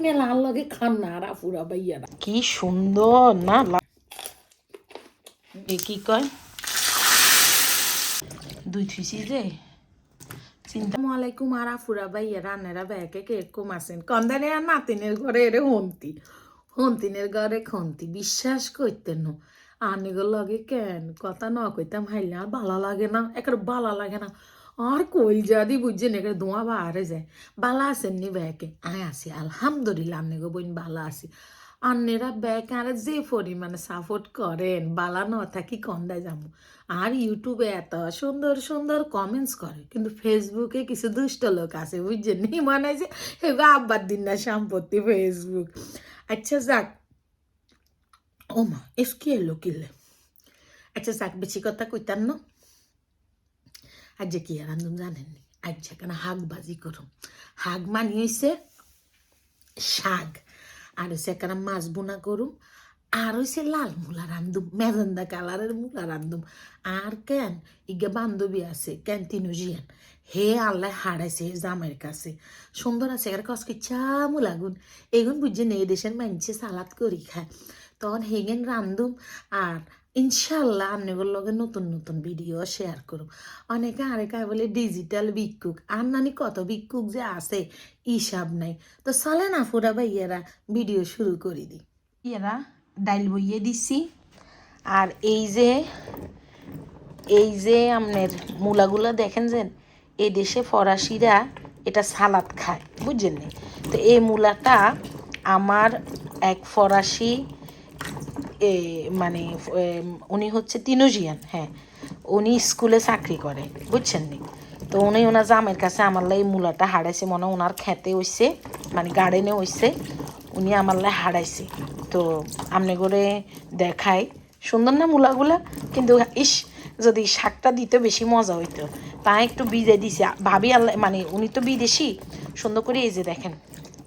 মেলার লগে খান না আর আফুরা ভাইয়ারা কি সুন্দর না লা- এ কি কয়? দুই থুইছি যে চিন্তা আসসালামু আলাইকুম আর আফুরা ভাইয়া রান্নারা ব্যাকে কীরকম আছেন? কন্দানে আর নাতিনের ঘরে এরে হন্তি। হন্তিনের ঘরে খন্তি বিশ্বাস করতেন না। আনিগর লগে কেন? কথা না কইতাম হাইলে আর ভালো লাগে না একের ভালো লাগে না। আর কই যদি বুঝছেন একের ধোঁয়া বাহারে যায় বালা আছেন নি ব্যাকে আয় আসি আলহামদুলিল্লাহ আন্নিগো বোন ভালো আছি আন্নেরা ব্যাক আর যে পরিমাণে সাপোর্ট করেন বালা ন থাকি কন্দায় যাব আর ইউটিউবে এত সুন্দর সুন্দর কমেন্টস করে কিন্তু ফেসবুকে কিছু দুষ্ট লোক আছে বুঝছেন নি মনে যে এবার আব্বার দিন না সম্পত্তি ফেসবুক আচ্ছা যাক ও মা এস কি এলো কিলে আচ্ছা যাক বেশি কথা কইতাম না আজ যে কি আর আন্দম জানেননি আজ যেখানে হাঁক বাজি করুম। হাঁক মানি হইছে শাক আর হচ্ছে এখানে মাছ বোনা করুম, আর হইছে লাল মূলা রান্ধুম, মেজেন্দা কালারের মূলা রান্ধুম। আর কেন ইগে বান্ধবী আছে ক্যান্টিনোজিয়ান হে আল্লাহ হারাইছে জামাইয়ের কাছে। সুন্দর আছে, এর কসকে চামু লাগুন এগুন বুঝছেন, এই দেশের মানুষে সালাদ করি খায়। তখন হেগেন রান্ধুম, আর ইনশাল্লাহ আপনাদের লগে নতুন নতুন ভিডিও শেয়ার করুম অনেকে আরেকা বলে ডিজিটাল ভিক্ষুক। আর নানি কত ভিক্ষুক যে আছে, হিসাব নাই। তো চলে না ফুরা ভাইয়েরা ভিডিও শুরু করে দিই। এরা ডাইল বইয়ে দিছি। আর এই যে এই যে আপনার মূলাগুলো দেখেন যে, এ দেশে ফরাসিরা এটা সালাদ খায়, বুঝছেন তো এই মূলাটা আমার এক ফরাসি মানে উনি হচ্ছে তিনুজিয়ান হ্যাঁ। উনি স্কুলে চাকরি করে, বুঝছেন নি? তো উনি ওনার জামের কাছে আমার লাই মূলাটা হারাইছে, মনে ওনার খেতে হইছে মানে গার্ডেনে হইছে, উনি আমার লাই হারাইছে। তো আমনে করে দেখাই, সুন্দর না মূলাগুলা? কিন্তু ইস, যদি শাকটা দিতে বেশি মজা হইতো, তা একটু বিজে দিছে। ভাবি আল্লাহ মানে উনি তো বিদেশি, সুন্দর করে এই যে দেখেন,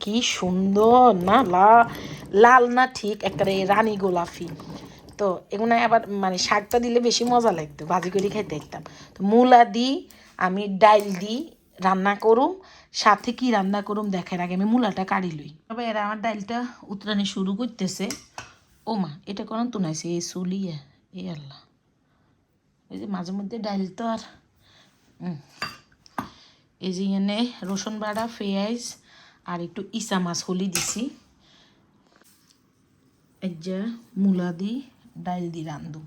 কি সুন্দর না লা লাল না ঠিক একটা রানী গোলাপি। তো এগুলো আবার মানে শাকটা দিলে বেশি মজা লাগতো, ভাজি করে খাইতে দেখতাম তো মূলা দিই আমি ডাইল দিই রান্না করুম, সাথে কি রান্না করুম দেখার আগে আমি মূলাটা কাড়ি লই। তবে এরা আমার ডাইলটা উতরানি শুরু করতেছে। ও মা, এটা কোন তুনাইছে এই সুলিয়া এই আল্লাহ। এই যে মাঝে মধ্যে ডাইল তো আর এই যে এনে রসুন বাড়া, পেঁয়াজ, আর একটু ইসা মাছ হলি দিছি। এই যে মূলা দি ডাইল দি রান্ধুম।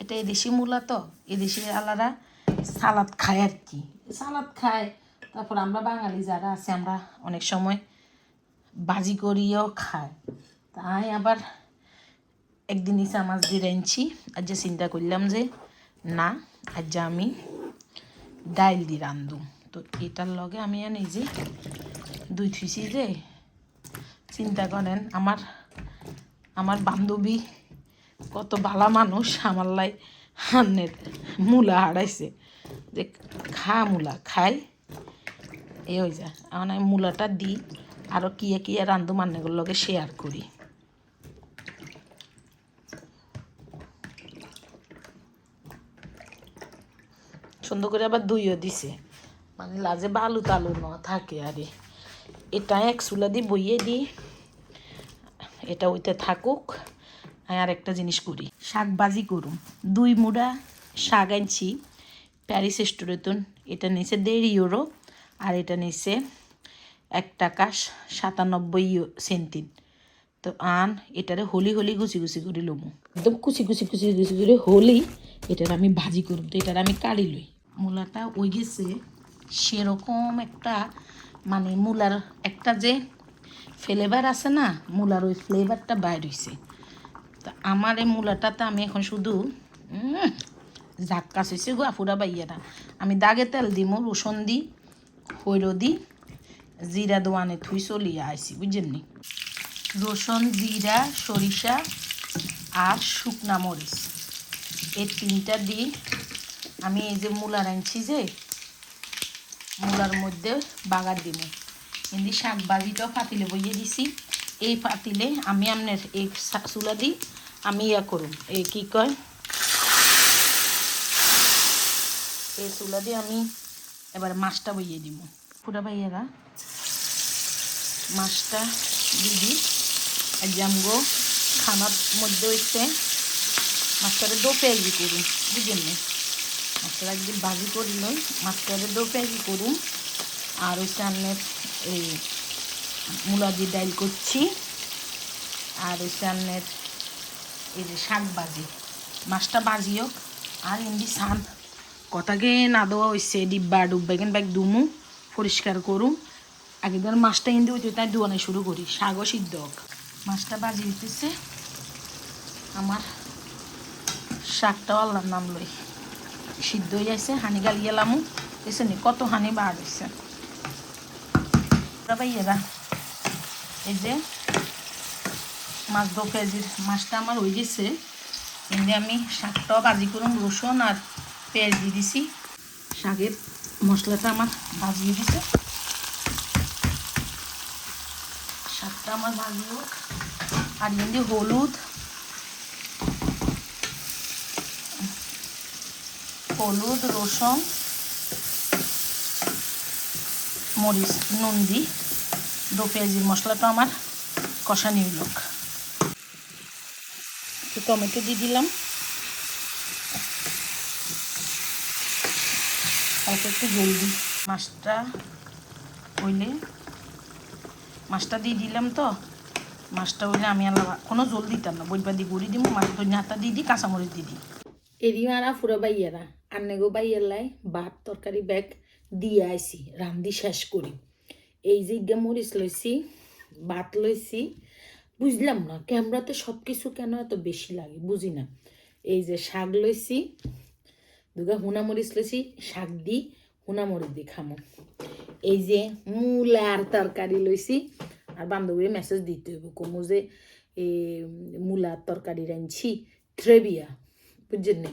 এটা এদেশি মূলা তো, এদেশি আলারা সালাদ খায় আর কি। সালাদ খায়, তারপর আমরা বাঙালি যারা আছে, আমরা অনেক সময় বাজি করিও খায়। তাই আবার একদিন ইসা মাছ দিয়ে রাঁধছি। আর যে চিন্তা করলাম যে, না আজ যে আমি ডাইল দি রান্ধুম। তো এটার লগে আমি আর নিজে দুই থুইছি যে, চিন্তা করেন, আমার আমার বান্ধবী কত বালা মানুষ, আমার লাই হান্নের মূলা হারাইছে। যে খা মূলা, খাই। এ হয়ে যায় এখন আমি মূলাটা দিই আরও কিয়ে কিয়ে রান্ধু মান্নেগুলোর লগে শেয়ার করি। সুন্দর করে আবার দুইও দিছে। মানে লাজে বালু তালু ন থাকে আরে। এটা এক চুলা দিয়ে বইয়ে দিই। এটা ওইতে থাকুক। আর একটা জিনিস করি। শাক বাজি করুম। দুই মুড়া শাক আনছি প্যারিস রেস্টুরেন্টন এটা নিচে দেড় ইউরো আর এটা নিচে এক টাকা সাতানব্বই সেন্টিন। তো আন, এটারে হলি হলি গুছি গুছি করে লমু। একদম কুচি কুচি কুচি কুচি করে হলি এটার আমি ভাজি করুম। তো এটার আমি কাড়ি লই। মূলাটা ওই গেছে সেরকম একটা মানে মূলার একটা যে ফ্লেভার আছে না মূলার ওই ফ্লেভারটা বাইর হইছে। তা আমার এই মূলাটাতে আমি এখন শুধু উম, ঝাক্কাস হয়েছে গো আফুরা বাইয়ারা আমি দাগে তেল দিমু রসুন দি হৈরো দি জিরা দোয়ানে থুই চলিয়ে আইসি বুঝছেন নি? রসুন জিরা সরিষা আর শুকনা মরিচ। এই তিনটা দিই আমি এই যে মূলা আনছি যে মূলার মধ্যে বাগার দিমু। এমনি শাক ভাজিটাও পাতিলে বইয়ে দিছি। এই পাতিলে আমি আপনার এই চুলা দিই আমি ইয়া করুম এই কি কয়? এই চুলা দিয়ে আমি এবার মাছটা বইয়ে দিব পুরা ভাইয়েরা মাছটা আর জামগো খানার মধ্যে হচ্ছে মাছটারে দো পেঁয়াজি করুন বুঝলেন মাছটা একদিন ভাজি করিল মাছটারে দো পেঁয়াজি করুন আর হচ্ছে আন্নের এই মূলা দিয়ে ডাইল করছি। আর হচ্ছে আন্নের এই যে শাক বাজি মাছটা বাজি হোক। আর এমনি সান কথাকে না দেওয়া হয়েছে ডিব্বা ডুব্বা এখানে ব্যাগ দুমু, পরিষ্কার করুম। আগে ধর মাছটা ইন্দি হইতে তাই দোয়ানো শুরু করি, শাকও সিদ্ধ হোক। মাছটা বাজি হইতেছে। আমার শাকটাও আল্লাহর নাম লই। সিদ্ধ হয়ে যাইছে, হানি গালি গেলামও বুঝছে নি, কত হানি বার হয়েছে ভাইয়েরা এই যে মাছ দো কেজির মাছটা আমার হয়ে গেছে কিন্তু আমি শাকটাও ভাজি করুন রসুন আর পেঁয়াজ দিয়ে দিছি। শাকের মশলাটা আমার ভাজিয়ে দিছে। শাকটা আমার ভাজি হোক, আর এমনি হলুদ হলুদ, রসুন মরিচ, নুন দিই দু পেঁয়াজির মশলাটা আমার কষানি লোক টমেটো দিয়ে দিলাম। অল্প একটু জল দিই। মাছটা হইলে, মাছটা দিয়ে দিলাম তো। মাছটা হইলে আমি আলাদা কোনো জল দিতাম না। বইপা দিয়ে গুড়ি দিব মাছ ধনিয়া হাতা দিয়ে দিই কাঁচামরিচ দিয়ে দিই। এরিমারা ফুরা বাইয়ারা। আন্নেগো বাইয়ালাই ভাত, তরকারি, ব্যাগ দিয়ে আইছি, রান্ধি শেষ করি। এই যে ইগা মরিচ লইছি ভাত লইছি, বুঝলাম না, ক্যামেরাতে সব কিছু কেন এত বেশি লাগে, বুঝি না। এই যে শাক লইছি, দুগা হুনা মরিচ লইছি, শাক দি হুনা মরিচ দি খামো। এই যে মূলার তরকারি লইছি, আর বান্ধবীর মেসেজ দিতে হইব, কমু যে, এ, মূলার তরকারি রাঁধছি ট্রেবিয়া বুঝছেন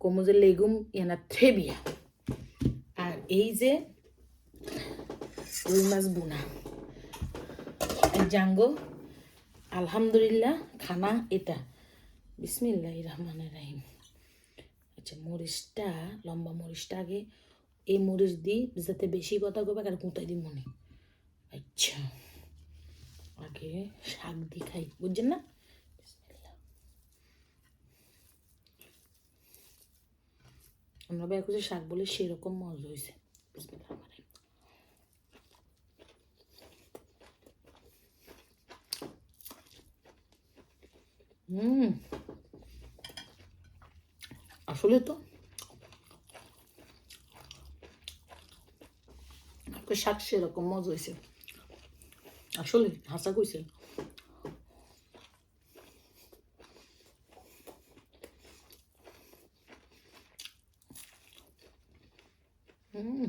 কমু যে লেগুম এনা ট্রেবিয়া আর এই যে রুই মাছ বুনা জাঙ্গো আলহামদুলিল্লাহ খানা এটা বিসমিল্লাহ রহমান রাহিম আচ্ছা মরিচটা লম্বা মরিচটা আগে এই মরিচ দিই যাতে বেশি কথা কবে আর কুঁতাই দিই মনে আচ্ছা আগে শাক দি খাই বুঝছেন না আমরা ব্যাগ হচ্ছে শাক বলে সেরকম মজা হয়েছে। হুম। আসলে তো শাক সেরকম মজা হয়েছে আসলে, হাসা কইছে। হুম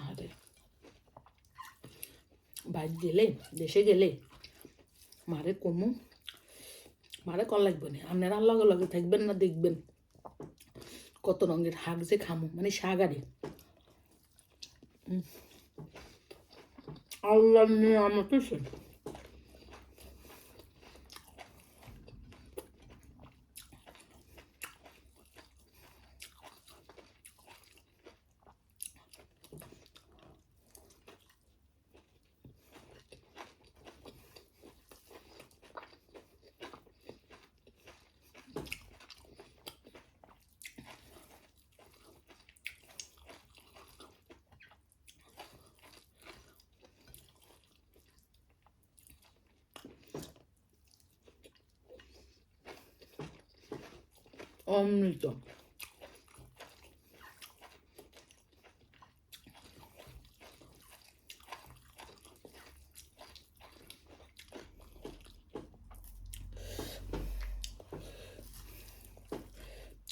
আরে বাইর গেলে দেশে গেলে মারে কমু মারে কল লাগবে না আপনারা লগে লগে থাকবেন না দেখবেন কত রঙের হাক যে খামু মানে সাগারে আল্লাহ নিয়ে আমার অমৃত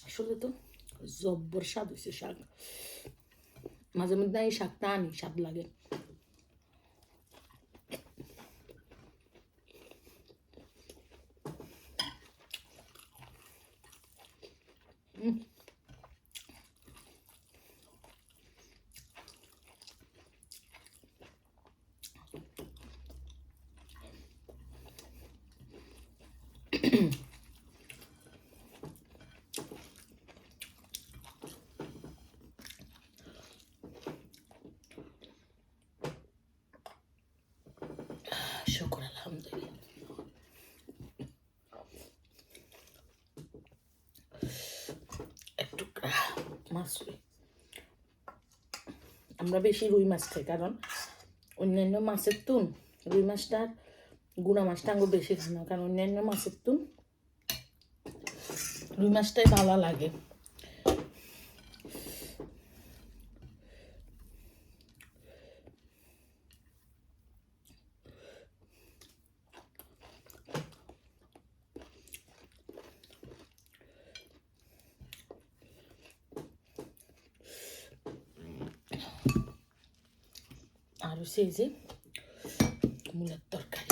আসলে তো জব্বর স্বাদ হয়েছে শাক। মাঝে মধ্যে এই শাকটা আনি স্বাদ লাগে। মাছ আমরা বেশি রুই মাছ খাই, কারণ অন্যান্য মাছের তুন, রুই মাছটার গুঁড়া মাছটা আঙ্গুর বেশি খাই না, কারণ অন্যান্য মাছের তুন রুই মাছটাই ভালো লাগে। হচ্ছে এই যে মূলার তরকারি।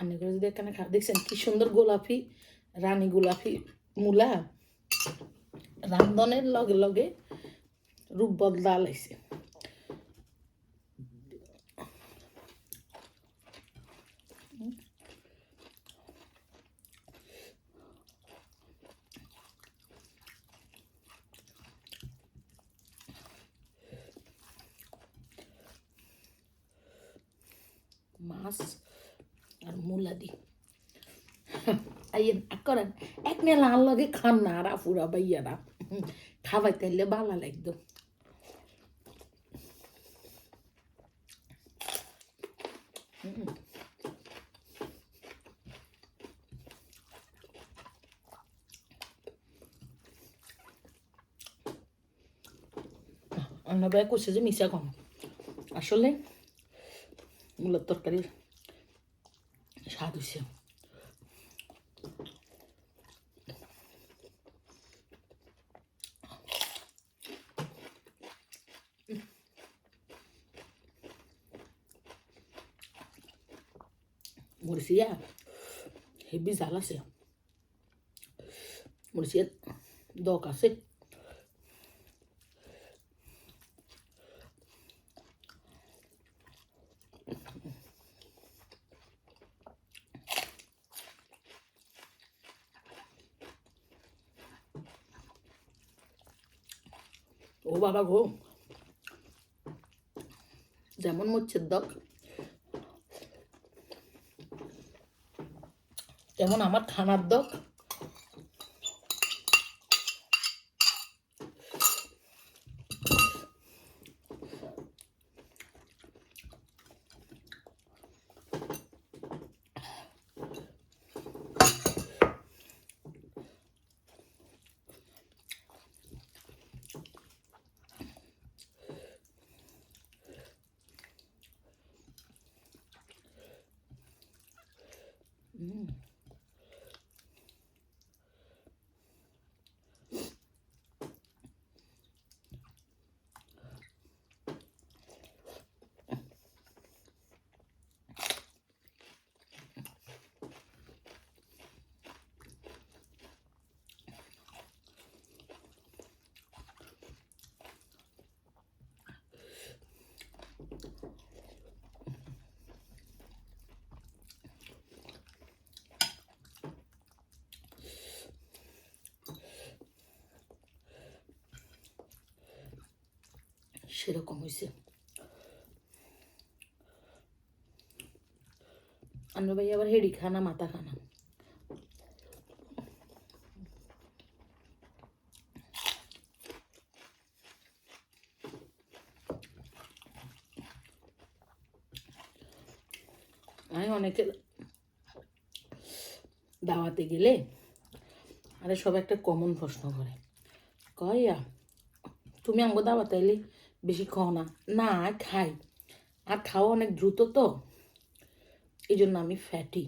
আমি করে যদি এখানে খা দেখছেন কি সুন্দর গোলাপি, রানী গোলাপি মূলা? রান্ধনের লগে লগে রূপ বদলা লাইছে। মাছ আর মূলা দি। আইয়েন করেন এক নে লাল লগে খান না, আর আফুরা বাইয়ারা খাবাই তাইলে ভালো লাগতো। ভাই করছে যে মিশা কম। আসলে মূলার তরকারির স্বাদ হয়েছে মরিচিয়া হেভি জাল আছে। মরিচিয়ার দক আছে। বাবা গো। যেমন মোচ্ছের দক তেমন আমার থানার দক Mm. সেরকম হয়েছে আমরা ভাই আবার হেডি খানা, মাথা খানা। আমি অনেকে দাওয়াতে গেলে আরে সব একটা কমন প্রশ্ন করে। কয়া তুমি আমাকে দাওয়াতে এলে বেশি খাও না। না খাই। আর খাওয়া অনেক দ্রুত তো। এই জন্য আমি ফ্যাটি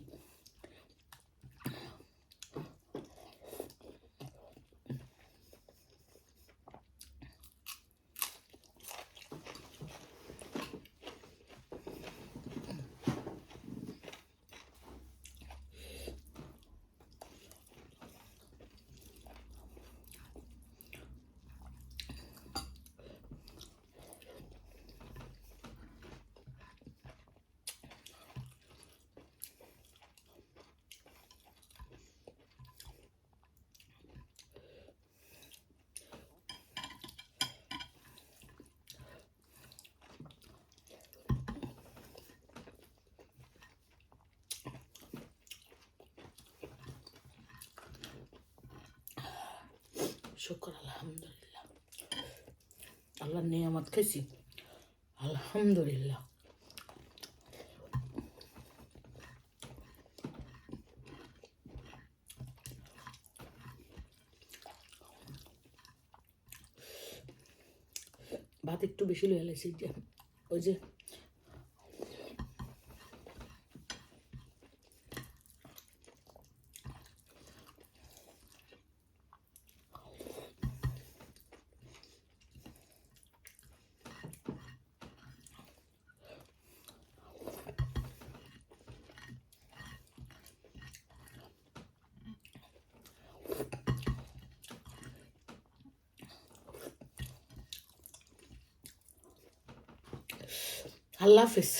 শুকর আলহামদুলিল্লাহ। আল্লাহ নিয়ামত খাইছি। আলহামদুলিল্লাহ। ভাত একটু বেশি লয়ে লাইছি যে ওই যে আল্লাহ হাফিজ